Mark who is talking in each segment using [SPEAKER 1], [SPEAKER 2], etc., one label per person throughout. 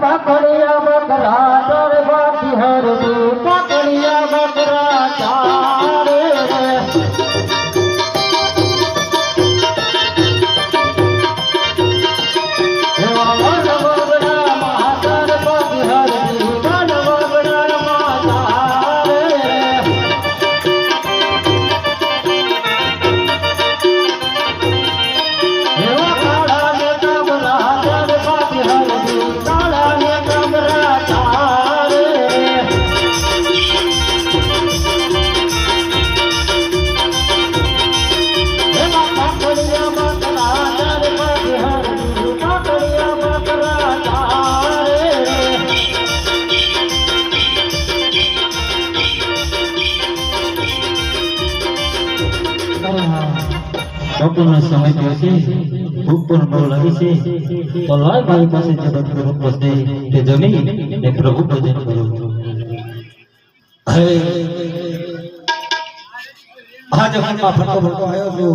[SPEAKER 1] પકડિયા બકરા દરબારથી હરદી
[SPEAKER 2] બપોરનો સમય થયો છે પણ બહુ લાગી છે. તો લાલ મારી પાસે જે બધું રોટલો તે જમી ને પ્રભુ ભજન કરું
[SPEAKER 3] હવે આ જગતમાં ફરતો ફરતો આવ્યો છું.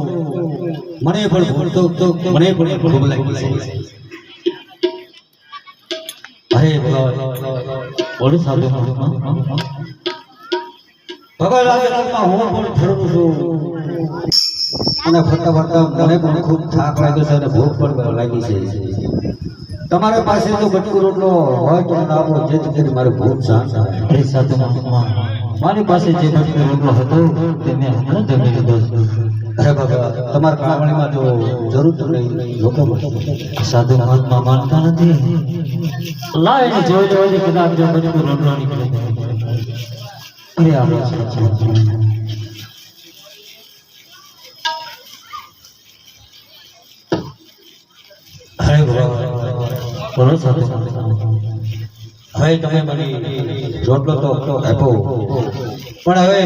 [SPEAKER 3] મને પણ ભૂખ તો તો મને પણ ભૂખ લાગી છે. અરે
[SPEAKER 2] બોલો સાધુ.
[SPEAKER 3] ભગવાન હું પણ ફરું છું. અને ફરતા ફરતા મને પણ ખૂબ થાક લાગ્યો છે અને ભૂખ પણ લાગી છે. તમારા પાસે જો બટકુ રોટલો હોય તો મને આપો જેથી કરીને મારે ભૂખ શાંત થાય.
[SPEAKER 2] એ સાથે મારી પાસે જે બધું રોટલો હતો તે મેં હમણાં જમી લીધો છે.
[SPEAKER 3] તમારા કામણીમાં જરૂર તો નહીં લોકો
[SPEAKER 2] સાધુ મહાત્મા માનતા નથી. લાય જોઈ જોઈ કદાચ જો રોટલો નીકળે અરે આપણે
[SPEAKER 3] ભગવાન
[SPEAKER 2] બોલો
[SPEAKER 3] હવે તમે મને રોટલો તો આપો. પણ હવે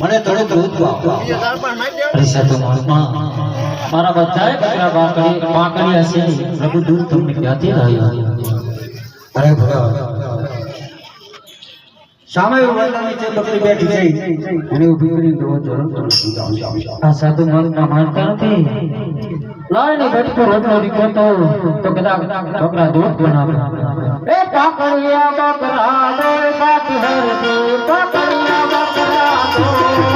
[SPEAKER 3] મને થોડું દૂધ આપો
[SPEAKER 2] મારા બધાય બકરા બાકડી બાકડી હશે પ્રભુ દૂધ તમને ક્યાંથી લાવ્યો?
[SPEAKER 3] અરે ભગવાન. સામે વડલા નીચે બકરી બેઠી છે. એને ઊભી કરી દો જરૂર તો દૂધ આવશે
[SPEAKER 2] આ સાધુ મહાત્મા માનતા નથી લાય ને બટકો રોટલો નીકળતો તો કદાચ બકરા દૂધ બનાવે.
[SPEAKER 1] એ પાકડિયા બકરા દરબારથી હરદી પાકડિયા બકરા દોરે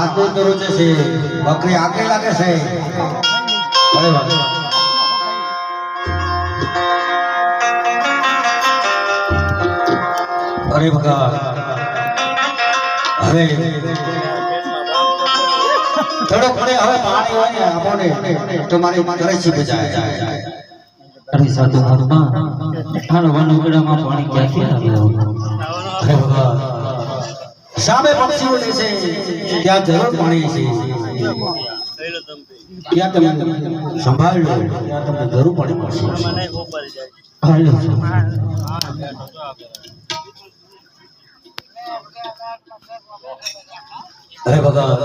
[SPEAKER 3] હાથ કરું છે છે. બકરી આગે લાગે છે. અરે ભગવાન અરે ભગવાન હવે થોડોક મને હવે પાણી હોય ને આપોને તો મારી તરસી બજાય.
[SPEAKER 2] અરે સાધુ મહાત્મા મારો વનઉગડામાં પાણી ક્યાંથી આવ્યું
[SPEAKER 3] અરે ભગવાન સામે પક્ષીઓ છે, ત્યાં જરૂર પાણી છે. ત્યાં તમે સંભાળ લો ત્યાં તમને જરૂર પાણી મળશે. અરે ભગવાન,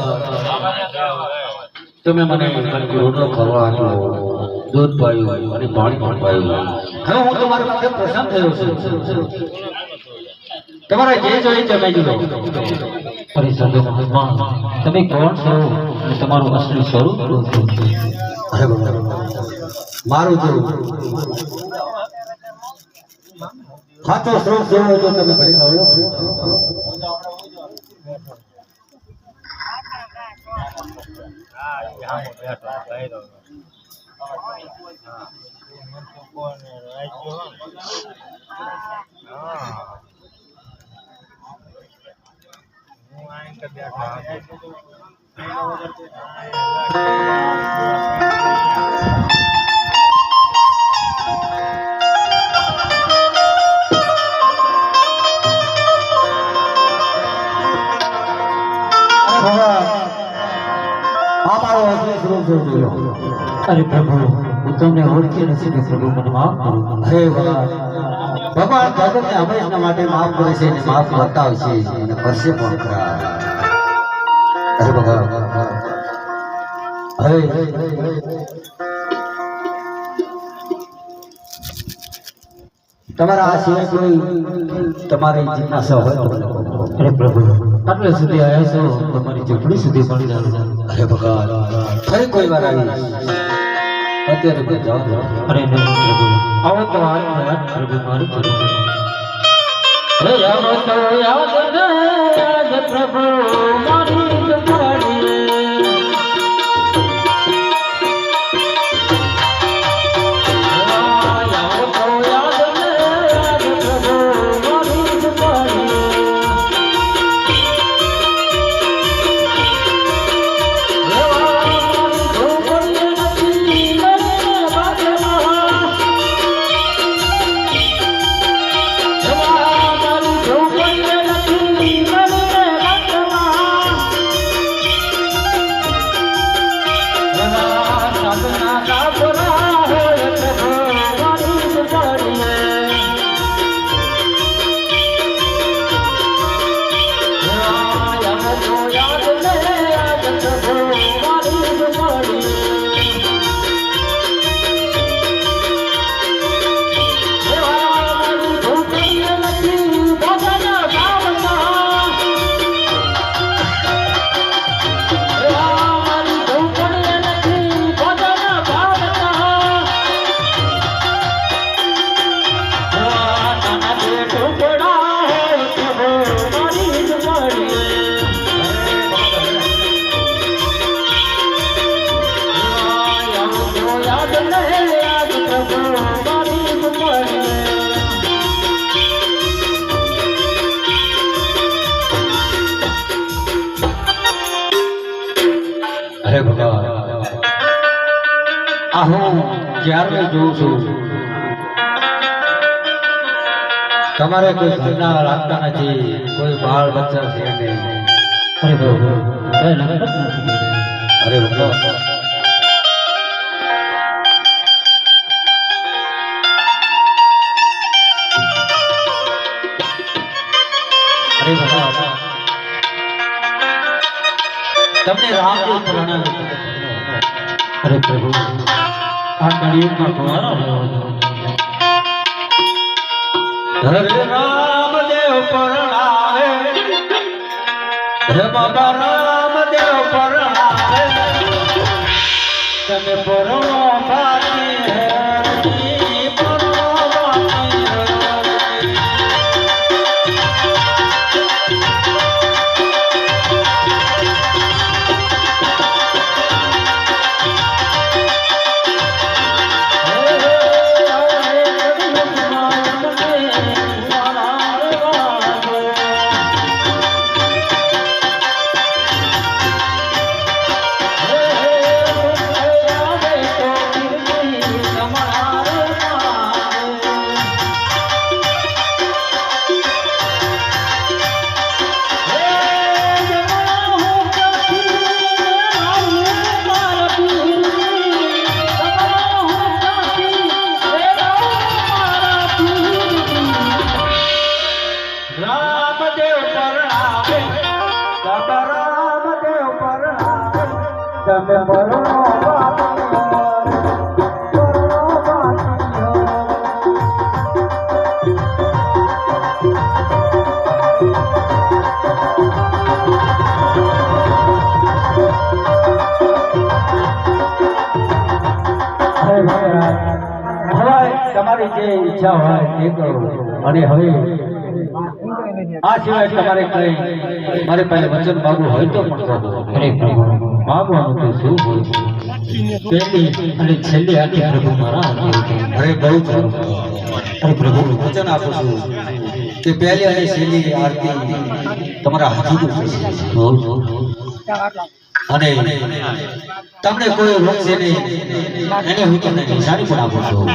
[SPEAKER 3] તમે મને રોટલો કરવા આપ્યો દૂધ પાયું અને પાણી પણ પાયું. હવે હું તમારા માટે પ્રસન્ન થયો છું. તમારે જે જોઈએ તમે જુઓ
[SPEAKER 2] અરે તમે કોણ છો? અને તમારું અસલી સ્વરૂપ શું છે?
[SPEAKER 3] અરે ભગવાન. મારું જો ખાતો સ્વરૂપ જોવો તો તમે ઘડી આવડો અરે હવે આ મારો અસલી સ્વરૂપ છે જોઈ લો
[SPEAKER 2] અરે પ્રભુ, હું તમને ઓળખી
[SPEAKER 3] જગતને હંમેશા માટે માફ કરે છે માફ બતાવશે પણ ખરા અરે ભગવાન હવે તમારા આ સિવાય કોઈ તમારી જિજ્ઞાસા હોય તો
[SPEAKER 2] અરે પ્રભુ. આટલે સુધી આવ્યા છો તમારી ઝૂંપડી સુધી પડી જાવ
[SPEAKER 3] અરે ભગવાન. ફરી કોઈ વાર આવી અત્યારે કોઈ જાઓ.
[SPEAKER 2] અરે પ્રભુ. આવો તો આજ પ્રભુ મારી રે પ્રભુ મારી
[SPEAKER 3] હું ક્યારે જોઉં છું. તમારે કોઈ ઘરના રાખતા નથી કોઈ બાળ બચ્ચા છે નહીં.
[SPEAKER 2] અરે
[SPEAKER 3] તમને રામદેવ પ્રણામ
[SPEAKER 2] અરે પ્રભુ. આ કળિયુગમાં હતો.
[SPEAKER 3] હરે રામદેવ પરણાવે હે બાબા રામદેવ પરણાવે તમે પરણો બાકી તમે હવે તમારી જે ઈચ્છા હોય એ કરો. અને હવે આ સિવાય તમારે કઈ મારી પાસે વચન માગવું હોય તો પણ કહો
[SPEAKER 2] અરે પ્રભુ. માગવાનું તો શું હોય? પહેલી અને છેલ્લી આખી પ્રભુ મારા હાથે.
[SPEAKER 3] અરે બહુ સારું
[SPEAKER 2] અરે પ્રભુ
[SPEAKER 3] વચન આપું છું કે પહેલી અને છેલ્લી આરતી તમારા
[SPEAKER 2] બહુ
[SPEAKER 3] અને તમને કોઈ રોગ છે નહીં એને હું તમને નિશાની પણ આપું છું.